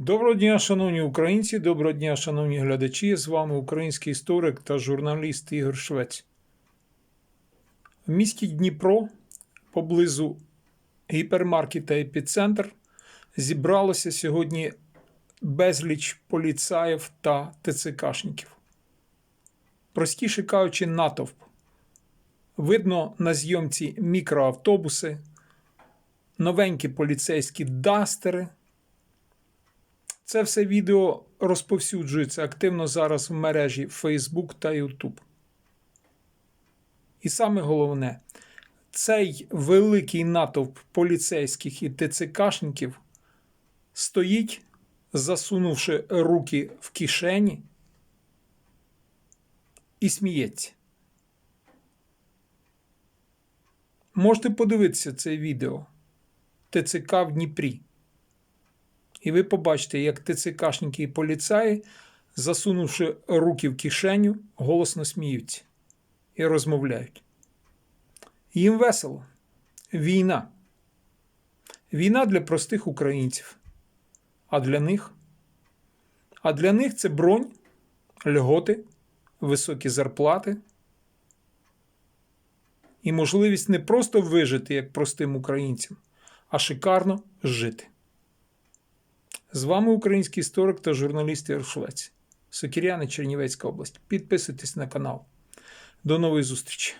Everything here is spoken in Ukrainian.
Доброго дня, шановні українці, доброго дня, шановні глядачі. З вами український історик та журналіст Ігор Швець. В місті Дніпро, поблизу гіпермаркета Епіцентр, зібралося сьогодні безліч поліцаїв та ТЦКшників. Простіше кажучи, натовп. Видно на зйомці мікроавтобуси, новенькі поліцейські дастери. Це все відео розповсюджується активно зараз в мережі Facebook та YouTube. І саме головне, цей великий натовп поліцейських і ТЦКшників стоїть, засунувши руки в кишені, і сміється. Можете подивитися це відео ТЦК в Дніпрі. І ви побачите, як ТЦКшники і поліцаї, засунувши руки в кишеню, голосно сміються і розмовляють. Їм весело. Війна. Війна для простих українців. А для них? А для них це бронь, льготи, високі зарплати і можливість не просто вижити як простим українцям, а шикарно жити. З вами український історик та журналіст Швець. Сокіряни, Чернівецька область. Підписуйтесь на канал. До нової зустрічі!